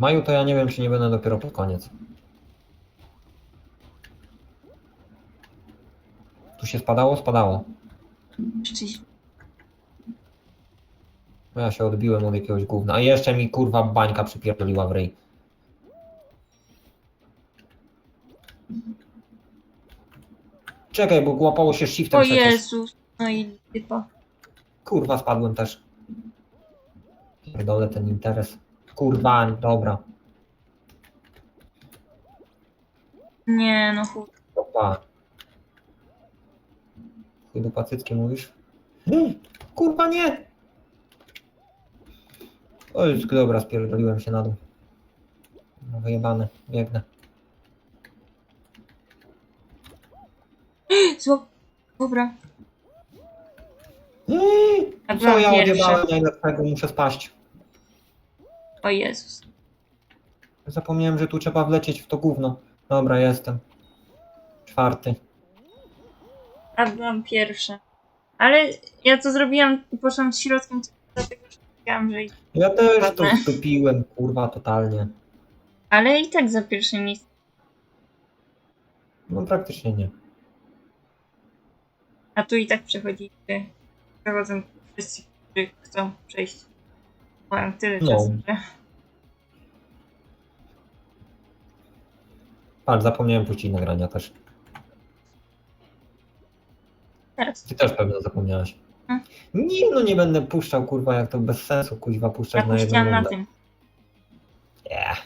W maju to ja nie wiem, czy nie będę dopiero pod koniec. Tu się spadało? Spadało. No Ja się odbiłem od jakiegoś gówna. A jeszcze mi kurwa bańka przypierdoliła w ryj. Czekaj, bo łapało się shiftem O przecież. Jezus. No i typa. Kurwa, spadłem też. Pierdolę ten interes. Kurwa, dobra. Nie no chuj. Opa. Chuj do pacycki mówisz? Hmm, Kurwa, nie! O, już dobra, spierdoliłem się na dół. No wyjebane, biegnę. Zło... Dobra. Co ja byłam odjebałem najlepszego, muszę spaść. O Jezus. Zapomniałem, że tu trzeba wlecieć w to gówno. Dobra, jestem. Czwarty. A byłam pierwsza. Ale ja to zrobiłam, poszłam z środkiem, dlatego że wiedziałam, że... Ja też to wstupiłem, kurwa, totalnie. Ale i tak za pierwsze miejsce. No praktycznie nie. A tu i tak przechodzi, przechodzą wszyscy, którzy chcą przejść. Mają tyle No. czasu, że... Ale zapomniałem puścić nagrania też. Teraz. Ty też pewnie zapomniałaś. Hmm. Nie, no nie będę puszczał, kurwa, jak to bez sensu, kuźwa, puszczać na jedną puściłam na rundę. tym. Yeah.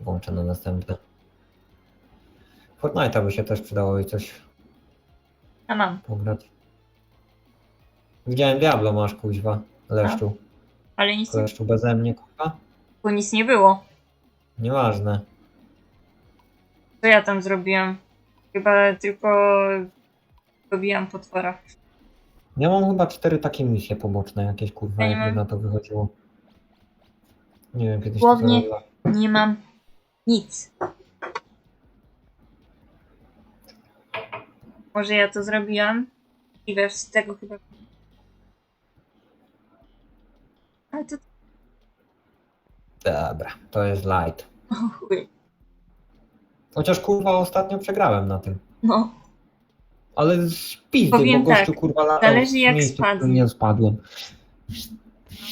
Włączę na następne. Fortnite'a by się też przydało i coś A mam. pograć. Widziałem Diablo masz, kuźwa. Leszczu. Ale nic, nie- Leszczu beze mnie, kurwa. bo nic nie było. Nieważne. Co ja tam zrobiłam? Chyba tylko robiłam potwora. Ja mam chyba cztery takie misje poboczne jakieś, kurwa, Ja nie jakby mam. na to wychodziło. Nie wiem, kiedyś Głównie- to zrobiła. Nie mam nic. Może ja to zrobiłam i we z tego chyba. Ale to. Dobra, to jest light. O chuj. Chociaż kurwa ostatnio przegrałem na tym. No, Ale z pizdy, Powiem bo gościu tak, kurwa latał zależy w jak miejscu, w którym spadnie. spadłem.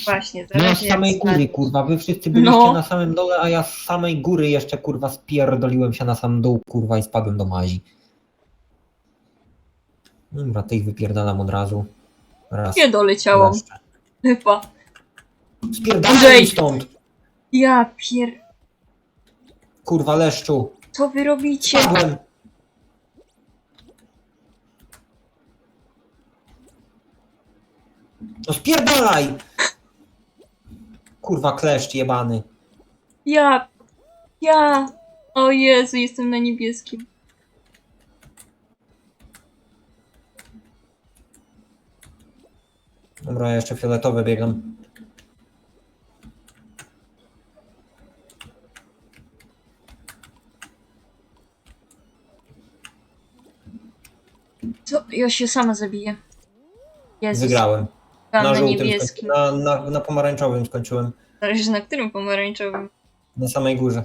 właśnie, No zależy z jak samej spadnie. góry kurwa, wy wszyscy byliście No. na samym dole, a ja z samej góry jeszcze kurwa spierdoliłem się na sam dół kurwa i spadłem do mazi. Dobra, tych wypierdalam od razu. Raz. Nie doleciałam. Jeszcze. Chyba. Spierdalaj Andrzej! stąd! Ja pier... Kurwa leszczu! Co wy robicie? Spadłem! No spierdalaj! Kurwa kleszcz jebany. Ja... Ja... O Jezu, jestem na niebieskim. Dobra, jeszcze fioletowy biegam. Co? Ja się sama zabiję. Jezus, Wygrałem. Na na, żółtym niebieskim. na, na, na pomarańczowym skończyłem. Zależy na którym pomarańczowym. Na samej górze.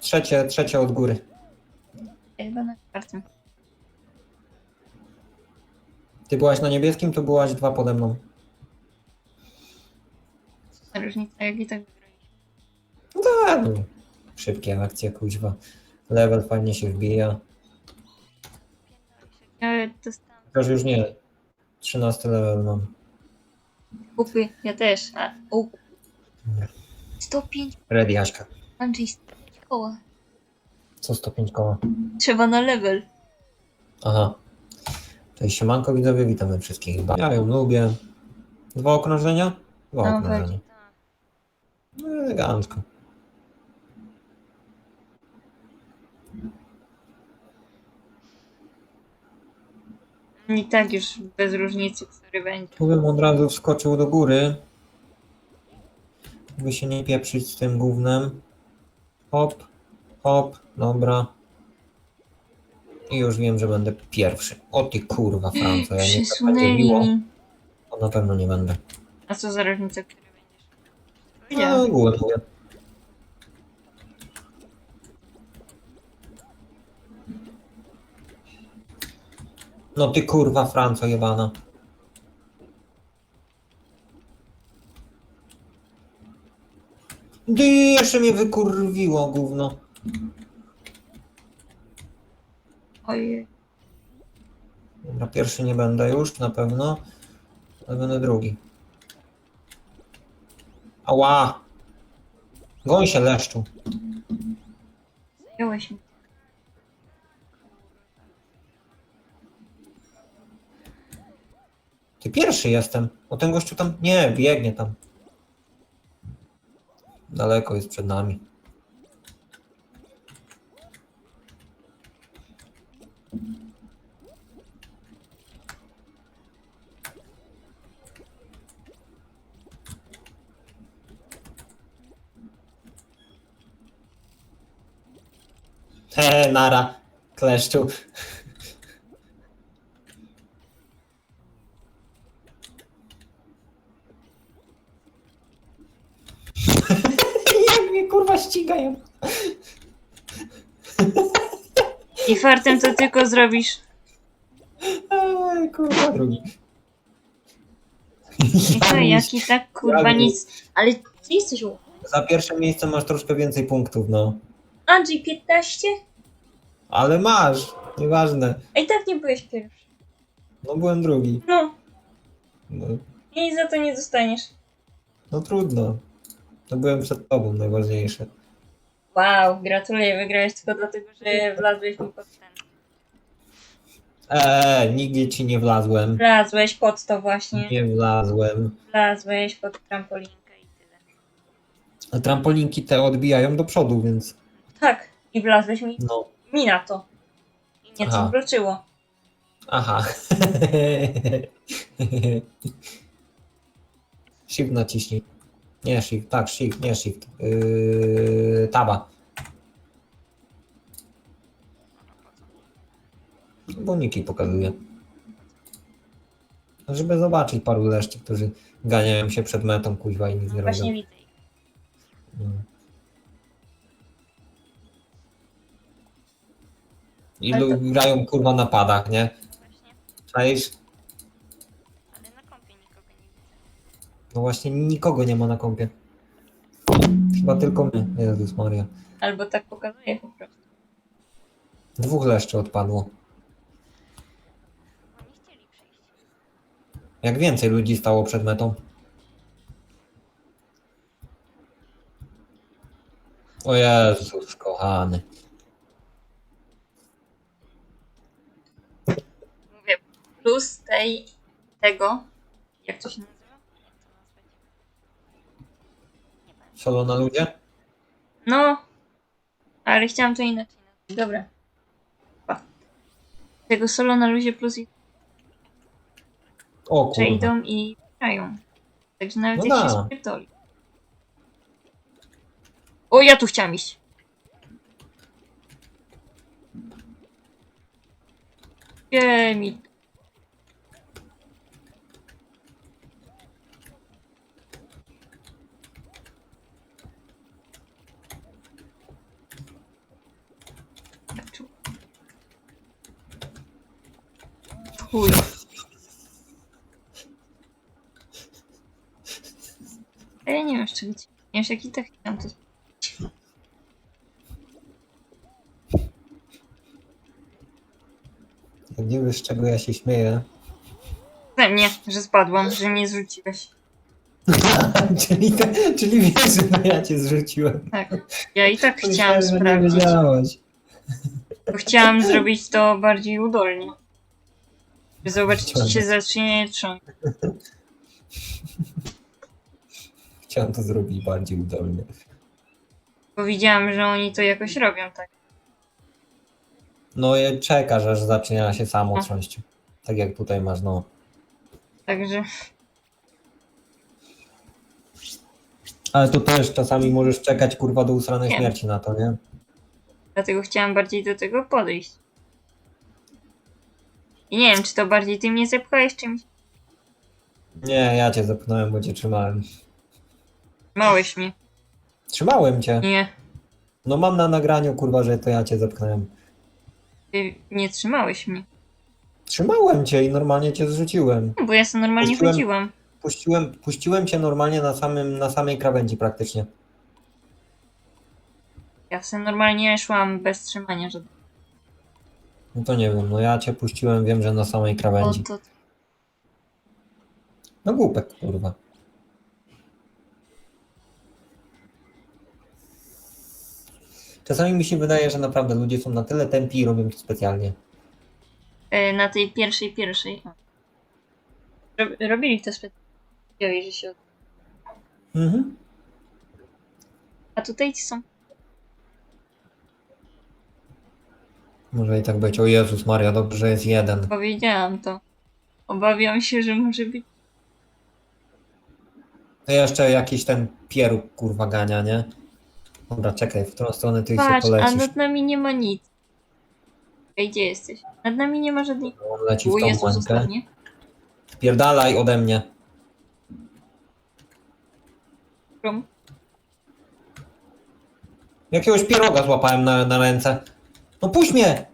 Trzecie, trzecie od góry. Chyba na czwartym. Ty byłaś na niebieskim, to byłaś dwa pode mną. Co za różnica, jak i tak wygraliśmy. No tak. no. Szybkie akcje, kuźwa. Level fajnie się wbija. Ja dostałam Chociaż już nie. 13 level mam. kupy, ja też. A, o. 105, Ready, Jaśka. Andrzej, 105 koła. Co 105 koła? Trzeba na level. Aha. Cześć, siemanko widzowie, witamy wszystkich. Ja ją lubię. Dwa okrążenia? Dwa No, okrążenia. pewnie. No, elegancko. I tak już bez różnicy, który będzie. Tu bym od razu wskoczył do góry. By się nie pieprzyć z tym gównem. Hop, hop, dobra. I już wiem, że będę pierwszy. O ty kurwa, Franco, ja nie tak będzie miło. Przesunęli. To na pewno nie będę. A co za różnica, który będziesz? No, ogółem mówię. No ty kurwa Franco jebana. Ty jeszcze mnie wykurwiło gówno. Ojej. Dobra, pierwszy nie będę już na pewno, ale będę drugi. Ała! Goń się leszczu. Zająłeś mi. Ty pierwszy jestem. O ten gościu tam. Nie, biegnie tam. Daleko jest przed nami. He, nara, kleszczu. Jak mnie kurwa ścigają. I fartem to tylko zrobisz. Ej, kurwa drugi. I to jak i tak kurwa nic. Ale ty jesteś u. Za pierwsze miejsce masz troszkę więcej punktów, no. Andrzej 15? Ale masz, nieważne. A i tak nie byłeś pierwszy. No byłem drugi. No. No, I za to nie dostaniesz. no trudno. No byłem przed tobą, najważniejsze. Wow, gratuluję, wygrałeś tylko dlatego, że wlazłeś mi pod ten. Eee, nigdzie ci nie wlazłem. Wlazłeś pod to właśnie. Nie wlazłem. Wlazłeś pod trampolinkę i tyle. A trampolinki te odbijają do przodu, więc Tak, i wlazłeś mi, no. mi na to. I mnie Aha. to wróciło. Aha. shift naciśnij. Nie shift, tak, shift, nie shift. Yy, taba. Bo niki pokazuje. Żeby zobaczyć paru leszczy, którzy ganiają się przed metą, kuźwa i nic nie Właśnie robią. widzę. ich. No. I Ale lu- grają kurwa na padach, nie? Właśnie. Czaisz? No właśnie nikogo nie ma na kompie. Chyba tylko my. Jezus Maria. Albo tak pokazuje po prostu. Dwóch leszczy odpadło. Bo nie chcieli przyjść. Jak więcej ludzi stało przed metą. O Jezus, kochany. Mówię, plus tej, tego, jak to się nazywa? Nie pamiętam. Solo na ludzie? No, ale chciałam to inaczej. Dobra. Pa. Tego solo na luzie plus i O kurwa. przejdą i grają. Także nawet No jak się da. spierdoli. O, ja tu chciałam iść. Nie mi. Chuj. A ja nie wiem, ci. Nie wiem, jak i tak chciałam to. Jak nie wiesz z czego ja się śmieję. Ze mnie, że spadłam, że mnie zrzuciłeś. czyli, te, czyli wiesz, że to ja cię zrzuciłem. Tak. Ja i tak chciałam Myślałem, że nie sprawdzić. wiedziałaś. Bo chciałam zrobić to bardziej udolnie. By zobaczyć, czy się zacznie trząść. Chciałem to zrobić bardziej udolnie. Bo widziałam, że oni to jakoś robią, tak. No i czekasz, aż zaczyna się samo No. trząść. Tak jak tutaj masz, no. Także Ale tu też czasami możesz czekać kurwa do usranej Wiem. śmierci na to, nie? dlatego chciałam bardziej do tego podejść. I nie wiem, czy to bardziej ty mnie zepchałeś czymś. Nie, ja cię zepchnąłem, bo cię trzymałem. Małeś mnie. Trzymałem cię. Nie. No mam na nagraniu, kurwa, że to ja cię zepchnąłem. Ty nie trzymałeś mnie. Trzymałem cię i normalnie cię zrzuciłem. No, Bo ja sobie normalnie Puściłem- chodziłam. Puściłem, puściłem cię normalnie na, samym, na samej krawędzi praktycznie. Ja sobie normalnie szłam bez trzymania żadnego. No to nie wiem, no ja cię puściłem, wiem, że na samej O, krawędzi. to No głupek, kurwa. Czasami mi się wydaje, że naprawdę ludzie są na tyle tępi i robią to specjalnie. e, na tej pierwszej, pierwszej. o. Rob, robili to specjalnie, że się... Mhm. A tutaj ci są... Może i tak być. O Jezus Maria, dobrze, jest jeden. Powiedziałam to. Obawiam się, że może być... To jeszcze jakiś ten pieróg kurwa gania, nie? Dobra, czekaj, w którą stronę ty się Patrz, a polecisz? nad nami nie ma nic. Ej, gdzie jesteś? Nad nami nie ma żadnej... On leci O w tą mańkę. zostanie. Spierdalaj ode mnie. Krum. Jakiegoś pieroga złapałem na, na ręce. No puść mnie!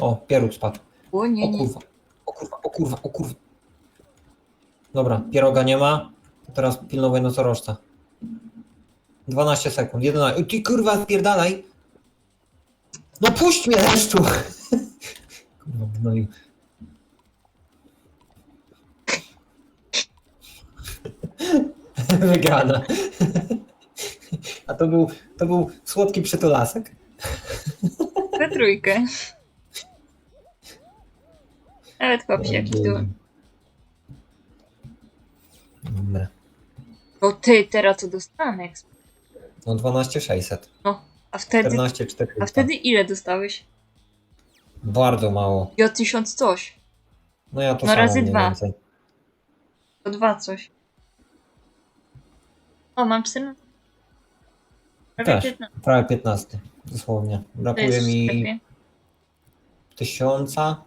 O, pieróg spadł. O nie, O nie. kurwa, o kurwa, o kurwa, o kurwa. Dobra, pieroga nie ma. Teraz pilnuję nosorożca. 12 sekund, 11. Ty kurwa, spierdalaj! No puść mnie deszczu! Kurwa, no i... Wygrana. A to był, to był słodki przytulasek. We trójkę. Nawet chłopsiaki tu. Dobra. O ty, teraz to dostanę. eks- No 12 600. A wtedy, 14 400. a wtedy ile dostałeś? Bardzo mało. Ja tysiąc coś. No ja to No samo razy mniej dwa. więcej. To dwa coś. O, mam 14. Prawie Też. 15. Prawie 15. Dosłownie. Brakuje mi tysiąca.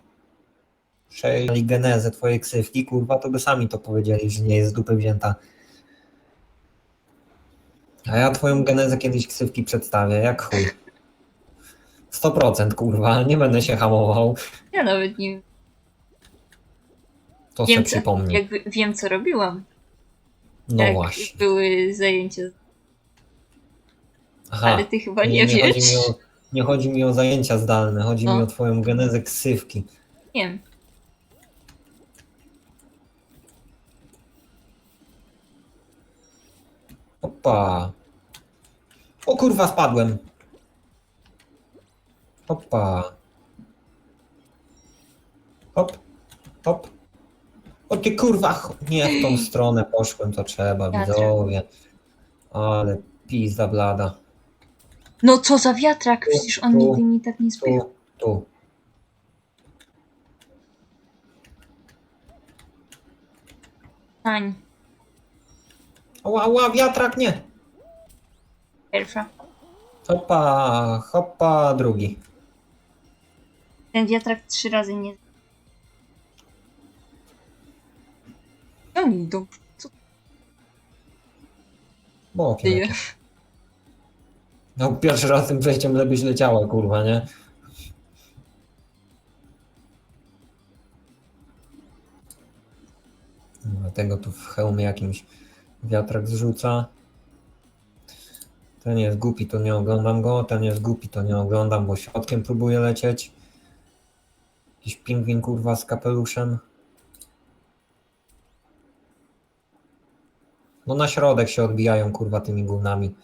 Przejęli genezę twojej ksywki, kurwa, to by sami to powiedzieli, że nie jest z dupy wzięta. A ja twoją genezę kiedyś ksywki przedstawię, jak chuj. 100% kurwa, nie będę się hamował. Ja nawet nie To wiem, co, przypomnij. jakby wiem, co robiłam. No jak właśnie. były zajęcia. Aha. Ale ty chyba nie, nie, wiesz. chodzi o, nie chodzi mi o zajęcia zdalne, chodzi No. mi o twoją genezę ksywki. Wiem. Opa. O kurwa, spadłem. Opa. Hop, hop. O ty kurwa, ch- nie w tą stronę poszłem, to trzeba, widzowie. Ale pizda blada. No co za wiatrak, przecież on nigdy mi tak nie. Tu, tu. Tań, Ła, ła, wiatrak, nie. pierwsza. Hopa, hopa, drugi. Ten wiatrak trzy razy nie... Gdzie Oni idą. Co ty Bokiem. je? No pierwszy raz tym przejściem żebyś leciała, kurwa, nie? Dlatego tu w hełmie jakimś wiatrak zrzuca. Ten jest głupi, to nie oglądam go. Ten jest głupi, to nie oglądam, bo środkiem próbuje lecieć. Jakiś pingwin, kurwa, z kapeluszem. No na środek się odbijają, kurwa, tymi gównami.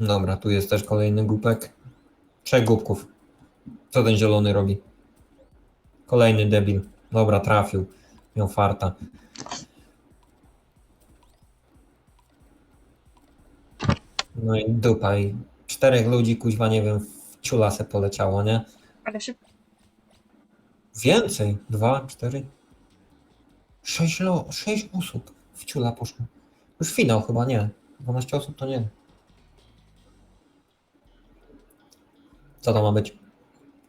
Dobra, tu jest też kolejny głupek. Trzech głupków. Co ten zielony robi? Kolejny debil. Dobra, trafił. Miał farta. No i dupa. I czterech ludzi, kuźwa, nie wiem, w ciula se poleciało, nie? Ale szybko. Więcej. Dwa, cztery. Sześć, lo, sześć osób w ciula poszło. Już finał chyba, nie. 12 osób to nie. Co to ma być?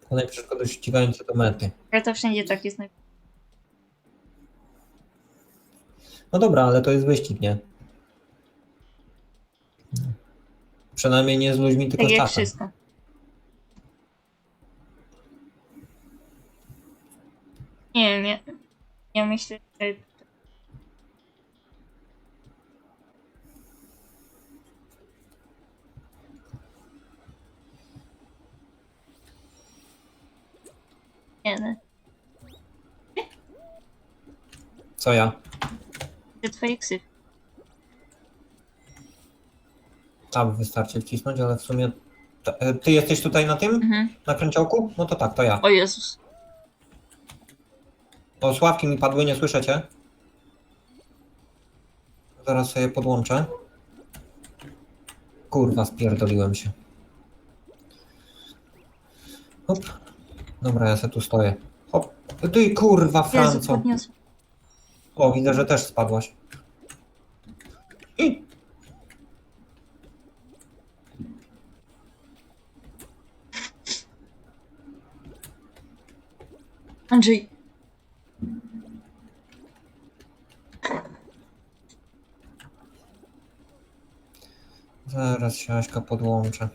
Kolejne przeszkody ścigające do mety. Ale to wszędzie tak jest. No dobra, ale to jest wyścig, nie? Przynajmniej nie z ludźmi, tylko Tak z jak czasem. wszystko. Nie wiem, ja, ja myślę, że nie, no, Co ja? że twoje ksyw. Tam wystarczy wcisnąć, ale w sumie... to- e, Ty jesteś tutaj na tym? Mhm. Na kręciołku? No to tak, to ja. O Jezus. O, sławki mi padły, nie słyszę cię. Zaraz sobie podłączę. Kurwa, spierdoliłem się. Hop. Dobra, ja se tu stoję. Hop. Ty kurwa, Jezu, Franco. podniosłem. O, widzę, że też spadłaś. I... Andrzej. Zaraz się Aśka podłączę.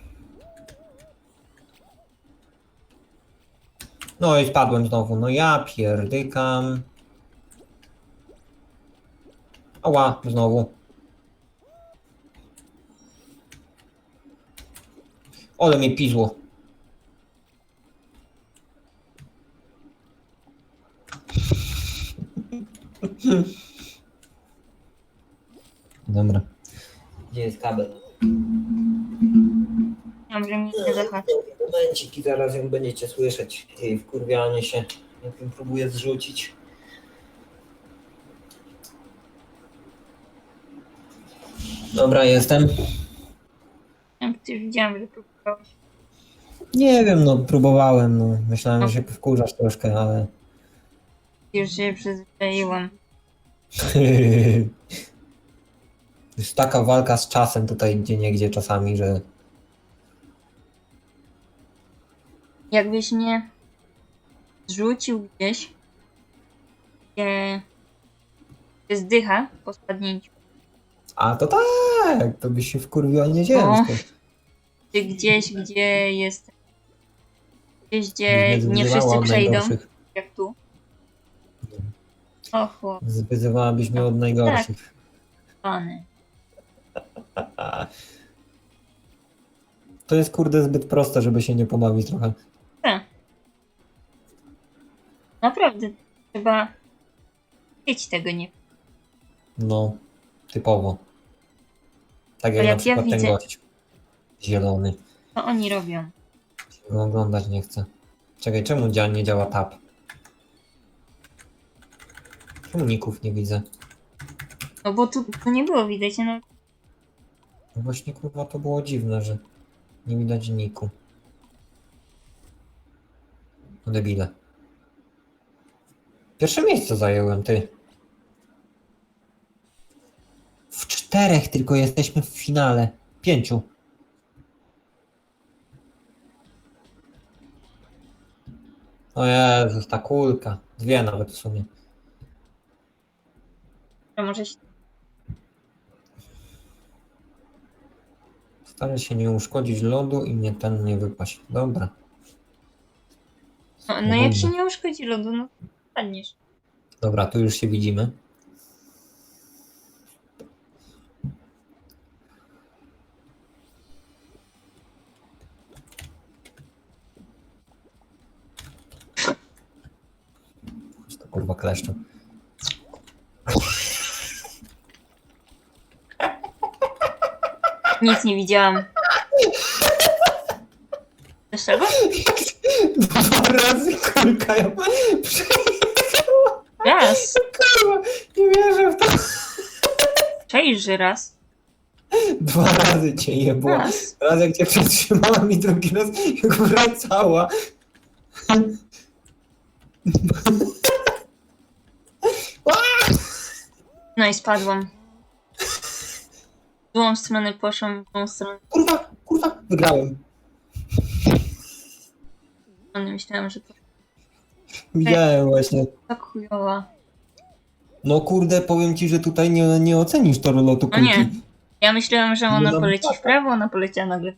No i spadłem znowu. No ja pierdykam. Ała, znowu. Ole mnie pizło. Dobra. Gdzie jest kabel? Dobrze, mi nie zahaczy. Momencik i zaraz ją będziecie słyszeć. Jej wkurwianie się, jak ją próbuję zrzucić. Dobra, jestem. Ja Ty widziałam, że próbowałeś. Nie wiem, no próbowałem, no. Myślałem, że się wkurzasz troszkę, ale... Już się przyzwyczaiłam. Jest taka walka z czasem tutaj gdzie niegdzie czasami, że... Jakbyś mnie zrzucił gdzieś, gdzie zdycha po spadnięciu, A to tak, to byś się wkurwiła nieziemsko. czy gdzieś, gdzie jest gdzieś, gdzie nie wyzywała wszyscy przejdą, najgorszych. jak tu. O chłopany. Wyzywałabyś mnie od najgorszych. To jest kurde zbyt proste, żeby się nie pobawić trochę. Chyba dzieci tego nie. No, typowo. Tak jak, jak na przykład ja ten widzę- gość. Zielony. Co oni robią? Go oglądać nie chcę. Czekaj, czemu dzia- nie działa tab? Czemu ników nie widzę? No bo tu to nie było widać, no No właśnie kurwa to było dziwne, że nie widać niku. No debile. Pierwsze miejsce zająłem, ty. W czterech tylko jesteśmy w finale. Pięciu. O Jezus, ta kulka. Dwie nawet w sumie. to może się... Staraj się nie uszkodzić lodu i nie ten nie wypaść. Dobra. No, no jak się nie uszkodzi lodu, no padniesz. Dobra, tu już się widzimy. To kurwa kleszczu. Nic nie widziałam. Wiesz czego? Dwa razy kulka ją przejechała. Raz. Kurwa, nie wierzę w to. Że raz. Dwa razy cię jebło. Raz. Raz jak cię przetrzymałam i drugi raz jak wracała. No i spadłam. W złą stronę poszłam, w złą stronę Kurwa, kurwa, wygrałem. Myślałam, że to Widziałem właśnie. tak chujowa. No kurde, powiem ci, że tutaj nie, nie ocenisz toru lotu No nie. Ja myślałam, że ona No, poleci tak. w prawo, ona poleciała nagle.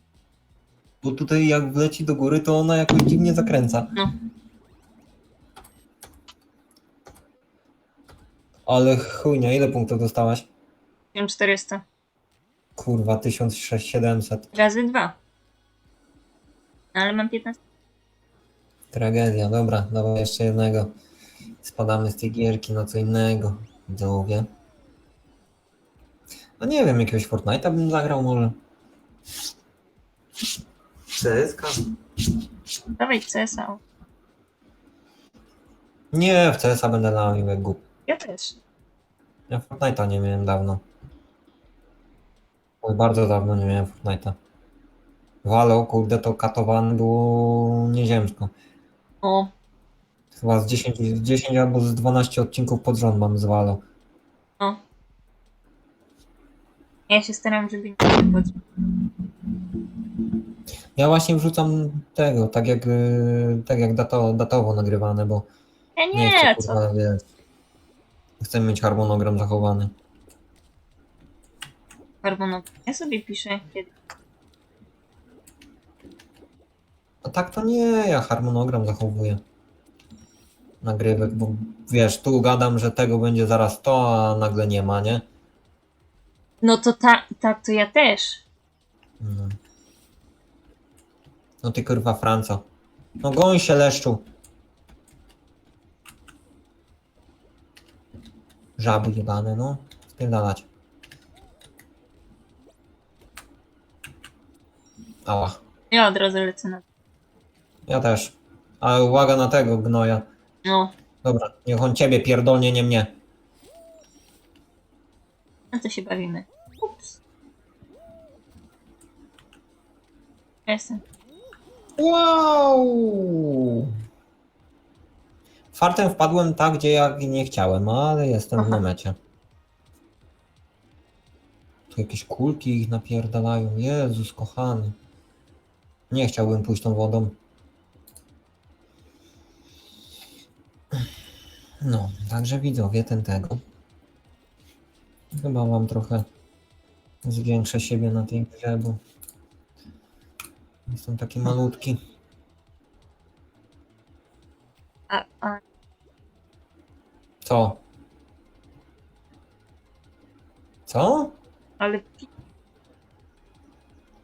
Bo tutaj jak wleci do góry, to ona jakoś dziwnie zakręca. No. Ale chujnia, ile punktów dostałaś? 1400. Kurwa, 1700. Razy dwa. Ale mam 15. Tragedia, dobra, dawaj jeszcze jednego. Spadamy z tej gierki na co innego. Widzowie. No nie wiem, jakiegoś Fortnite'a bym zagrał może. CSK? Dawaj CSA. Nie, w CS-a będę lał jak głup. Ja też. Ja Fortnite'a nie miałem dawno. Oj, bardzo dawno nie miałem Fortnite'a. Walo, kurde, to katowane było nieziemsko. O, Chyba z 10, z 10 albo z 12 odcinków pod rząd mam z Valo. o. Ja się staram, żeby nie było. Ja właśnie wrzucam tego, tak jak, y, tak jak dato, datowo nagrywane, bo Ja nie, nie, chcę, co? kurwa, wiesz, chcę mieć harmonogram zachowany. Harmonogram. Ja sobie piszę kiedy. A tak to nie, ja harmonogram zachowuję. Nagrywek, bo wiesz, tu gadam, że tego będzie zaraz to, a nagle nie ma, nie? No to ta, tak to ja też. No, no ty kurwa Franco. No goń się leszczu. Żaby jebane, no. Spierdalać. Ała. Ja od razu lecę na. Ja też. Ale uwaga na tego gnoja. No, Dobra, niech on ciebie pierdolnie, nie mnie. na to się bawimy. Ups. Ja Jestem. Wow! Fartem wpadłem tak, gdzie ja nie chciałem, ale jestem w Aha. namecie. Tu jakieś kulki ich napierdalają. Jezus kochany. Nie chciałbym pójść tą wodą. No, także widzowie ten tego. Chyba wam trochę zwiększę siebie na tej grze, bo jestem taki malutki. A, a Co? Co? ale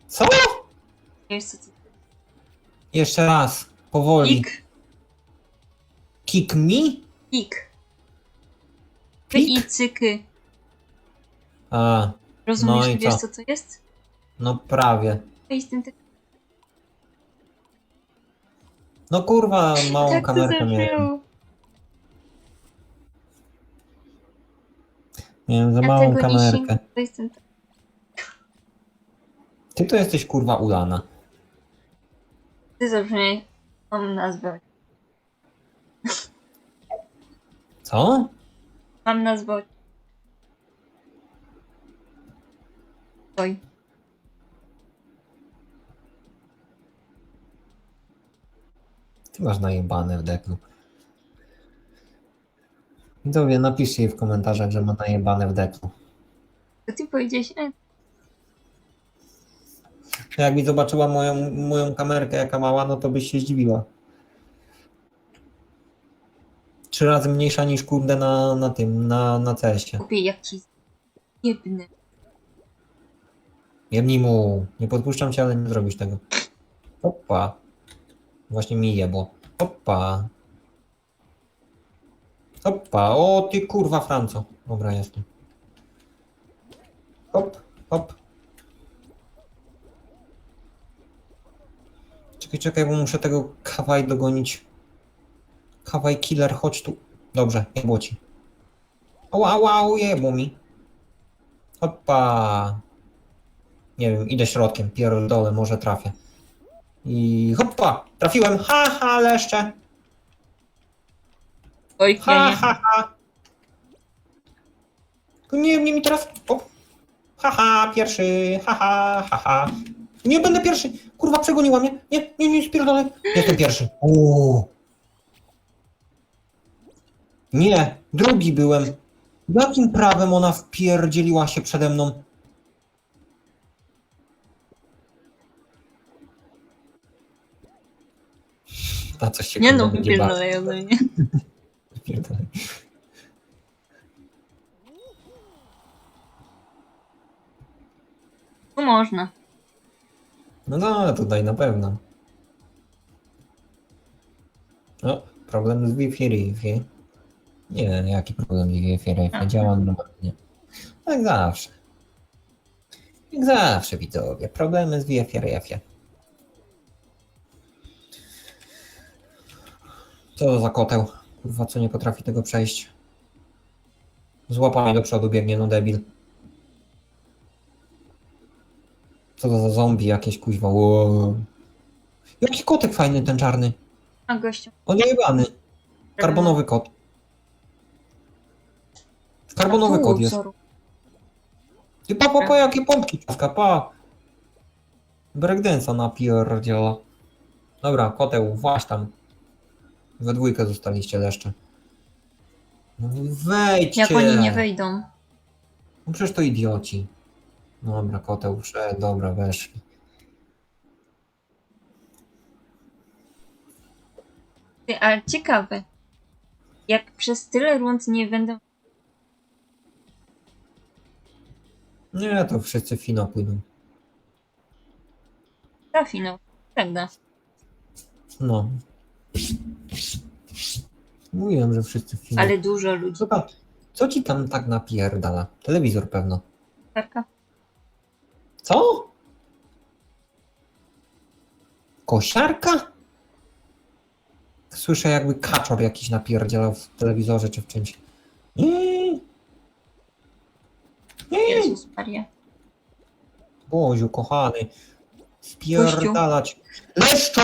Co? jest co. Jeszcze raz. Powoli. Pik. Kick me? Pik. Pik? i cyky. A, Rozumiesz, No i wiesz co? co to jest? no prawie. Tak, No kurwa, małą tak to kamerkę miałem. zabrzmiało. Miałem za małą tego nie kamerkę. to tak. Ty to jesteś kurwa ulana. Ty zabrzmiej. Mam nazwę. Co? Mam nazwę. Oj. Ty masz najebane w deklu. Widzowie, napiszcie jej w komentarzach, że ma najebane w deklu. To ty powiedziałeś, e, Jakby zobaczyła moją, moją kamerkę jaka mała, no to byś się zdziwiła. Trzy razy mniejsza niż kurde na, na tym, na, na CS-ie. kupię jakiś jebny. Jebnij mu. Nie podpuszczam cię, ale nie zrobisz tego. Opa. Właśnie mi jebło. Opa. Opa. O ty kurwa Franco. Dobra, jestem. Hop, hop. Czekaj, czekaj, bo muszę tego kawaj dogonić. Kawaj killer, chodź tu. Dobrze, jebło ci. Ała, ała, jebło mi. Opa. Nie wiem, idę środkiem, pierdolę, może trafię. I hoppa, trafiłem, ha, ha, leszcze, Oj, ha, nie. ha, ha. Nie, nie mi teraz, o, ha, ha, pierwszy, ha, ha, ha, ha. Nie będę pierwszy, kurwa, przegoniła mnie, nie, nie, nie, spierdolę, jestem pierwszy. Uuu. Nie, drugi byłem. Jakim prawem ona wpierdzieliła się przede mną? A coś się Nie kurwa no, będzie bawić. wypierdolaj ode mnie. Pierdolę. Tu można. No no, tutaj na pewno. No, problem z Wi-Fi, Wi-Fi. Nie, jaki problem z Wi-Fi, Wi-Fi? Aha. Działa normalnie. Jak zawsze. Jak zawsze, widzowie. Problemy z Wi-Fi. Co to za koteł? Kurwa, co nie potrafi tego przejść? Z łapami do przodu biegnie, no debil. Co to za zombie jakieś kuźwa? Wow. Jaki kotek fajny ten czarny. A gościu. Odjebany. Karbonowy kot. Karbonowy kot jest. Ty pa, pa, pa, jakie pompki ciaska, pa. Breakdance'a napierdziela. Dobra, koteł, właź tam. We dwójkę zostaliście leszcze. No Wejdźcie. Jak oni nie wejdą. No przecież to idioci. Dobra, koteł wszedł, dobra, weszli. Ty, ale ciekawe. Jak przez tyle rund nie będą. Nie, to wszyscy fino pójdą. Trafiną. Prawda. No. Mówiłem, że wszyscy fino. Ale dużo ludzi. Zobacz, co ci tam tak napierdala? Telewizor pewno. Tarka. Co? Kosiarka? Słyszę jakby kaczor jakiś napierdzielał w telewizorze czy w czymś. Nie. Maria. Boziu, kochany. Spierdalać. Leszczu!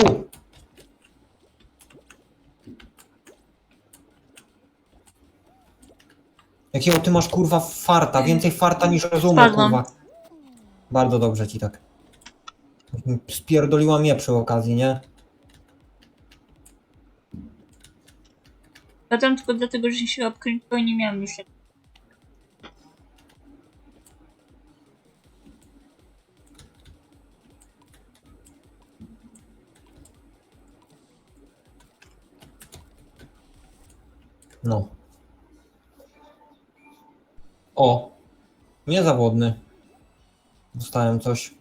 Jakiego ty masz kurwa farta? Więcej farta niż rozumu, kurwa. Bardzo dobrze ci tak. Spierdoliła mnie przy okazji, nie? Potem tylko dlatego, że się obkręciło i nie miałam już. No. O! Niezawodny. Dostałem coś.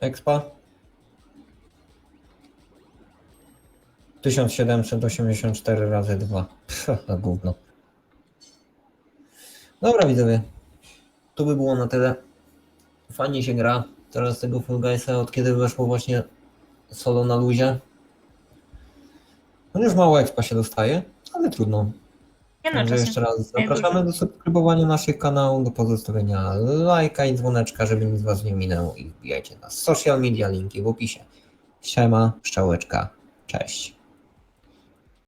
Expa. 1784 razy 2. Na gówno. Dobra widzowie. To by było na tyle. Fajnie się gra. Teraz tego Fall Guysa od kiedy weszło właśnie solo na luzie. No już mało expa się dostaje, ale trudno. Nie no, Także czasem. jeszcze raz zapraszamy do subskrybowania naszych kanałów, do pozostawienia lajka i dzwoneczka, żeby nic was nie minęło i wbijajcie na social media, linki w opisie. Siema, pszczołeczka, cześć.